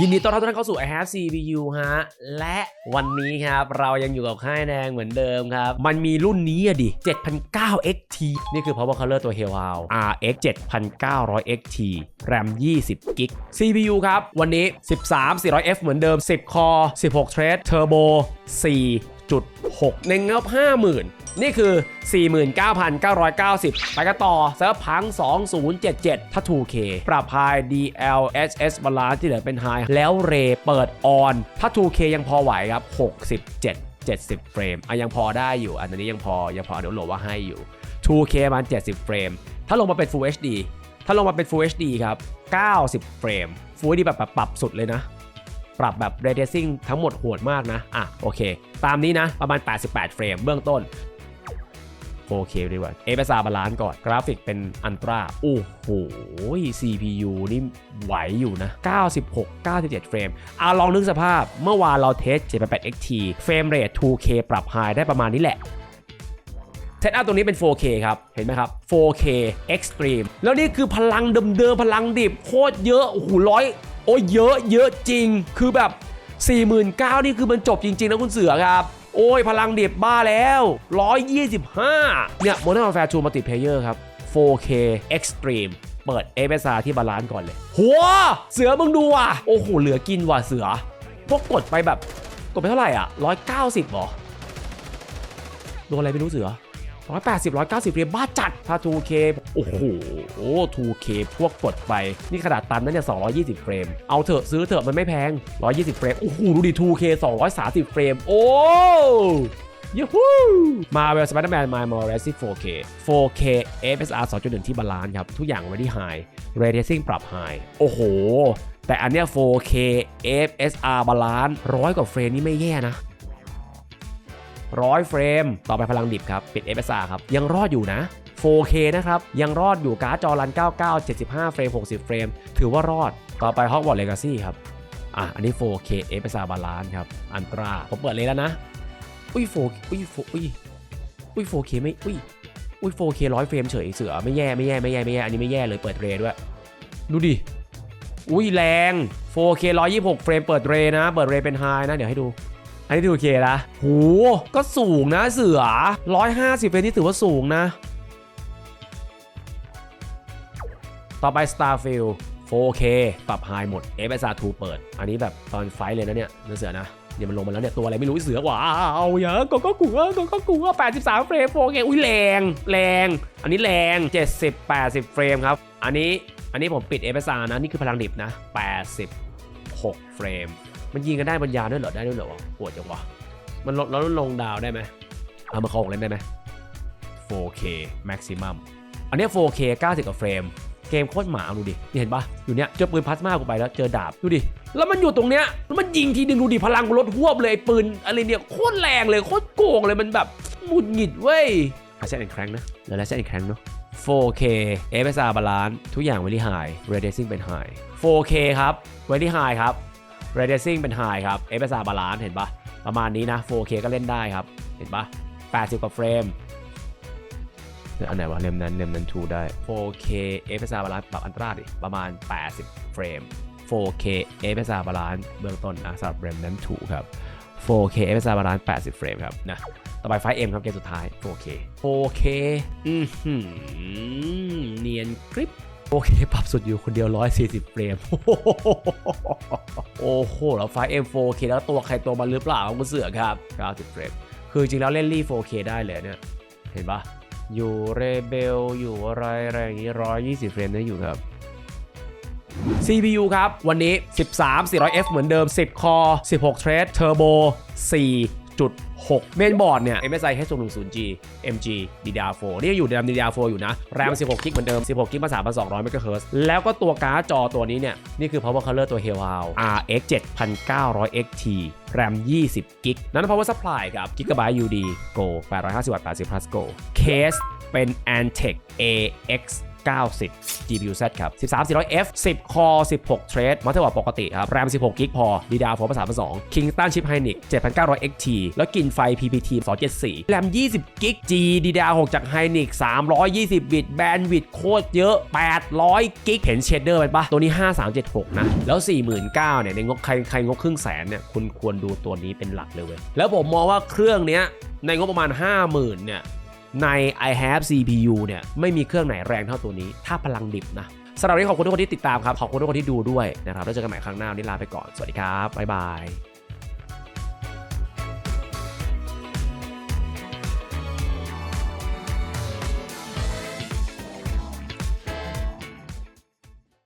ยินดีต้อนรับทุกท่านเข้าสู่ I have CPU ฮะ และวันนี้ครับ เรายังอยู่กับค่ายแดงเหมือนเดิมครับ มันมีรุ่นนี้อะดิ 7,900 XT นี่คือ power color ตัว h e l l h o u RX 7900 XT RAM 20 g b CPU ครับ วันนี้ 13 400F เหมือนเดิม 10 core 16 thread turbo 4 4.6ในงา50,000 นี่คือ 49,990 ไปกันต่อเซิร์ฟพัง 2077 ถ้า 2K ปรับพาย DLSS balance ที่เหลือเป็น High แล้วเรเปิดออน ถ้า 2K ยังพอไหวครับ 67 70 เฟรมอะยังพอได้อยู่ อันนี้ยังพอ ยังพออนุโลมว่าให้อยู่ 2K มัน 70 เฟรม ถ้าลงมาเป็น Full HD ถ้าลงมาเป็น Full HD ครับ 90 เฟรม Full HD แบบปรับสุดเลยนะ ปรับแบบ ray tracing ทั้งหมดโหดมากนะ อะโอเค ตามนี้นะ ประมาณ 88 เฟรมเบื้องต้น โอเคดีกว่า เอเ s าบาลานซ์ก่อน กราฟิกเป็นอันตราโอ้โห CPU นี่ไหวอยู่นะ 96 97 เฟรมเอาลองนึกสภาพเมื่อวานเราเทส 788 XT เฟรมเรท 2K ปรับ High ได้ประมาณนี้แหละเซตอัพตัวนี้เป็น 4K ครับ เห็นไหมครับ 4K Extreme แล้วนี่คือพลังเดิมๆ พลังดิบโคตรเยอะ โอ้โหร้อย โอ้ยเยอะเยอะจริง คือแบบ 49,000นี่คือมันจบจริง ๆ นะคุณเสือครับ โอ้ยพลังเดิบบ้าแล้ว 125 เนี่ย Modern Warfare 2 Multiplayer ครับ 4K Extreme เปิด a อ s r ที่บาลานซ์ก่อนเลย หัว เสือมึงดูว่ะ โอ้โห เหลือกินว่ะเสือ พวกกดไปแบบ กดไปเท่าไหร่อะ 190เหรอโดนอะไรไม่รู้เสือ 180 190เรียมบ้าจัด ถ้า 2K โอ้โห 2K พวกกดไป นี่ขนาดตันนั้นเนี่ย220 เฟรม เอาเถอะซื้อเถอะมันไม่แพง 120 เฟรม โอ้โห ดูดิ 2K 230 เฟรม โอ้ยูฮูมาเวลสไปเดอร์แมนมายมอร์เรส 4K 4K FSR 2.1 ที่บาลานซ์ครับ ทุกอย่างไว้ที่ High Ray Tracing ปรับ High โอ้โห แต่อันเนี้ย 4K FSR บาลานซ์ร้อยกว่าเฟรมนี่ไม่แย่นะ ร้อยเฟรม ต่อไปพลังดิบครับ ปิด FSR ครับ ยังรอดอยู่นะ 4K นะครับ ยังรอดอยู่การ์ดจอรัน 99 75 เฟรม 60 เฟรม ถือว่ารอด ต่อไป Hogwarts Legacy ครับ อะ อันนี้ 4K FSR Balance ครับ อันตรา ผมเปิดเลยแล้วนะ อุ้ย4อุ้ย4อุ้ย อุ้ย 4K ไม่ อุ้ย อุ้ย 4K ร้อยเฟรมเฉยเสือ ไม่แย่ ไม่แย่ ไม่แย่ ไม่แย่ อันนี้ไม่แย่เลย เปิดเรด้วย ดูดิ อุ้ย แรง 4K 126 เฟรม เปิดเรนะ เปิดเรเป็นไฮนะ เดี๋ยวให้ดู อันนี้ดูโอเคนะโหก็สูงนะเสือ 150เฟรมที่ถือว่าสูงนะ ต่อไป Starfield 4K ปรับ High หมด FSR 2 เปิด อันนี้แบบตอนไฟเลยนะเนี่ยนะเสือนะเดี๋ยวมันลงมาแล้วเนี่ยตัวอะไรไม่รู้เสือว้าวอย่าก็ก็กลัวก็ก็กลัว83 เฟรม 4K อุ้ยแรง แรง อันนี้แรง 70 80 เฟรมครับ อันนี้อันนี้ผมปิด FSR นะ นี่คือพลังดิบนะ86 เฟรม มันยิงกันได้บนยานด้วยเหรอได้ด้วยเหรอวะปวดจังวะมันลดแล้วลงดาวได้ไหมเอามาเข้าของเล่นได้ไหม 4K maximum อันเนี้ย 4K 90กว่าเฟรม เกมโคตรหมาดูดินี่เห็นปะอยู่เนี้ยเจอปืนพลาสมากูไปแล้วเจอดาบดูดิ แล้วมันอยู่ตรงเนี้ยแล้วมันยิงทีนึงดูดิพลังกูลดหวบเลยไอ้ปืนอะไรเนี่ยโคตรแรงเลยโคตรโกงเลยมันแบบหงุดหงิดเว้ยอาเซนอีกครั้งนะแล้วแล้วเซนอีกครั้งเนาะ 4K FSR balance ทุกอย่างไว้ที่ high ray tracing เป็น high 4K ครับไว้ที่ high ครับ Ray Tracing เป็น High ครับ FSR Balance เห็นปะประมาณนี้นะ 4K ก็เล่นได้ครับ เห็นปะ80 กว่าเฟรมอันไหนวะเล่มนั้นเล่มนั้นทูได้ 4K FSR Balance ปรับอันตราดิประมาณ 80 เฟรม 4K FSR Balance เบื้องต้นนะสำหรับเล่มนั้นทูครับ 4K FSR Balance 80 เฟรมครับนะต่อไปไฟ M ครับเกมสุดท้าย 4K 4K อือหือเนียนกริป โอเค ปรับสุดอยู่คนเดียว 140 เฟรม โอ้โห แล้วไฟ M4K แล้วตัวใครตัวมันหรือเปล่าคุณเสือครับ 90 เฟรม คือจริงแล้วเล่นรี 4K ได้เลยเนี่ย เห็นปะอยู่เรเบลอยู่อะไรอะไรอย่างนี้ 120 เฟรมได้อยู่ครับ CPU ครับ วันนี้ 13 400F เหมือนเดิม 10 core 16 thread turbo 4.6เมนบอร์ดเนี่ย MSI H110G MG DDR4 นี่ยังอยู่ใน DDR4 อยู่นะ RAM 16 กิกเหมือนเดิม 16 กิกมา3,200 MHz แล้วก็ตัวการ์ดจอตัวนี้เนี่ย นี่คือ power color ตัว Hellhound RX 7900 XT RAM 20 กิก นั้น power supply ครับ Gigabyte UD Go 850 วัตต์80 plus Go case เป็น Antec AX 90 GPU Z ครับ 13400F 10 Core 16 Thread มาเท่ากับปกติครับ RAM 16 g b พอ DDR4 ภาษา2 Kingston Chip Hynix 7900 XT แล้วกินไฟ PPT 274 RAM 20 g G DDR6 จาก Hynix 320 บิตแบนด์วิดต์โคตรเยอะ 800 g เห็นเชดเดอร์ไปปะตัวนี้ 5376 นะ แล้ว 49,000เนี่ยในงบใครใครงบครึ่งแสนเนี่ยคุณควรดูตัวนี้เป็นหลักเลยเว้ยแล้วผมมองว่าเครื่องเนี้ยในงบประมาณ 50,000เนี่ย ใน i have CPU เนี่ยไม่มีเครื่องไหนแรงเท่าตัวนี้ ถ้าพลังดิบนะสำหรับวันนี้ขอบคุณทุกคนที่ติดตามครับ ขอบคุณทุกคนที่ดูด้วยนะครับ แล้วเจอกันใหม่ครั้งหน้าวันนี้ลาไปก่อน สวัสดีครับ บ๊ายบาย